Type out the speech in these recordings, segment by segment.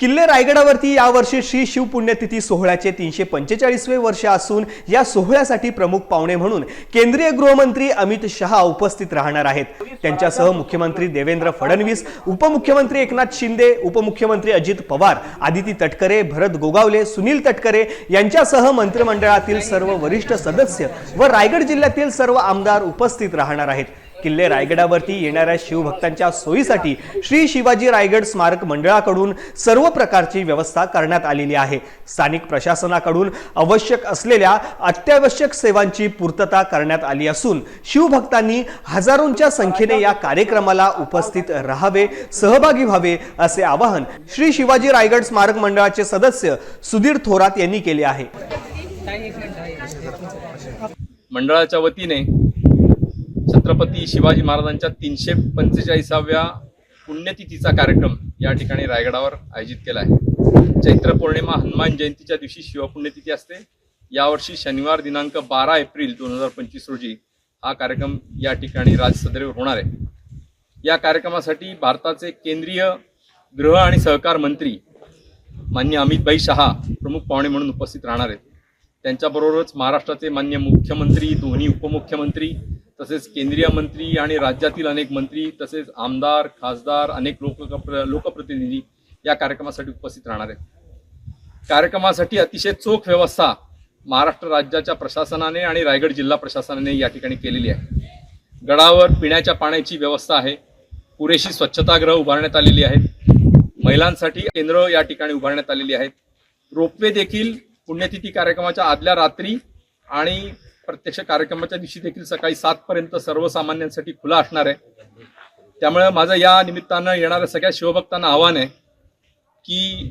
किल्ले रायगडावरती यावर्षी श्री शिवपुण्यतिथी सोहळ्याचे तीनशे पंचेचाळीसवे वर्ष असून या सोहळ्यासाठी प्रमुख पाहुणे म्हणून केंद्रीय गृहमंत्री अमित शहा उपस्थित राहणार आहेत. त्यांच्यासह मुख्यमंत्री देवेंद्र फडणवीस उपमुख्यमंत्री एकनाथ शिंदे उपमुख्यमंत्री अजित पवार आदिती तटकरे भरत गोगावले सुनील तटकरे यांच्यासह मंत्रिमंडळातील सर्व वरिष्ठ सदस्य व रायगड जिल्ह्यातील सर्व आमदार उपस्थित राहणार आहेत. किल्ले रायगडावरती येणाऱ्या शिवभक्तांच्या सोयीसाठी श्री शिवाजी रायगड स्मारक मंडळाकडून सर्व प्रकारची व्यवस्था करण्यात आलेली आहे. स्थानिक प्रशासनाकडून आवश्यक असलेल्या अत्यावश्यक सेवांची पूर्तता करण्यात आली असून शिवभक्तांनी हजारोंच्या संख्येने या कार्यक्रमाला उपस्थित राहावे सहभागी व्हावे असे आवाहन श्री शिवाजी रायगड स्मारक मंडळाचे सदस्य सुधीर थोरात यांनी केले आहे. मंडळाच्या वतीने छत्रपती शिवाजी महाराजांच्या तीनशे पंचेचाळीसाव्या पुण्यतिथीचा कार्यक्रम या ठिकाणी रायगडावर आयोजित केला आहे. चैत्र पौर्णिमा हनुमान जयंतीच्या दिवशी शिवपुण्यतिथी असते. यावर्षी शनिवार दिनांक बारा एप्रिल दोन हजार पंचवीस रोजी हा कार्यक्रम या ठिकाणी राजसदरेवर होणार आहे. या कार्यक्रमासाठी भारताचे केंद्रीय गृह आणि सहकार मंत्री मान्य अमितभाई शहा प्रमुख पाहुणे म्हणून उपस्थित राहणार आहेत. त्यांच्याबरोबरच महाराष्ट्राचे मान्य मुख्यमंत्री दोन्ही उपमुख्यमंत्री तसेच केंद्रीय मंत्री आणि राज्यातील अनेक मंत्री तसेच आमदार खासदार अनेक लोक लोकप्रतिनिधी या कार्यक्रमासाठी उपस्थित राहणार आहेत. कार्यक्रमासाठी अतिशय चोख व्यवस्था महाराष्ट्र राज्याच्या प्रशासनाने आणि रायगड जिल्हा प्रशासनाने या ठिकाणी केलेली आहे. गडावर पिण्याच्या पाण्याची व्यवस्था आहे. पुरेशी स्वच्छतागृह उभारण्यात आलेली आहेत. महिलांसाठी केंद्र या ठिकाणी उभारण्यात आलेली आहेत. रोपवे देखील पुण्यतिथी कार्यक्रमाच्या आदल्या रात्री आणि प्रत्यक्ष कार्यक्रमाच्या दिवशी देखील सकाळी सात पर्यंत सर्वसामान्यांसाठी खुला असणार आहे. त्यामुळे माझं या निमित्तानं येणाऱ्या सगळ्या शिवभक्तांना आव्हान आहे की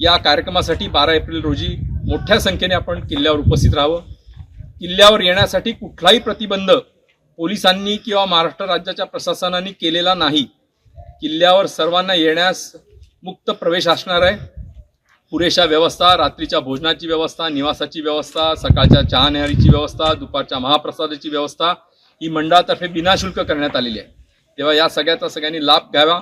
या कार्यक्रमासाठी बारा एप्रिल रोजी मोठ्या संख्येने आपण किल्ल्यावर उपस्थित राहावं. किल्ल्यावर येण्यासाठी कुठलाही प्रतिबंध पोलिसांनी किंवा महाराष्ट्र राज्याच्या प्रशासनाने केलेला नाही. किल्ल्यावर सर्वांना येण्यास मुक्त प्रवेश असणार आहे. पुरेशा व्यवस्था रात्रीच्या भोजनाची व्यवस्था निवासाची व्यवस्था सकाळच्या चहा न्याहारीची व्यवस्था दुपारच्या महाप्रसादाची व्यवस्था ही मंडळातर्फे बिनाशुल्क करण्यात आलेली आहे. तेव्हा या सगळ्याचा सगळ्यांनी लाभ घ्यावा.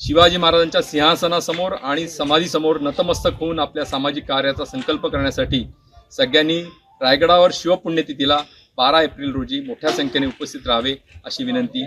शिवाजी महाराजांच्या सिंहासनासमोर आणि समाधीसमोर नतमस्तक होऊन आपल्या सामाजिक कार्याचा संकल्प करण्यासाठी सगळ्यांनी रायगडावर शिवपुण्यतिथीला बारा एप्रिल रोजी मोठ्या संख्येने उपस्थित राहावे अशी विनंती.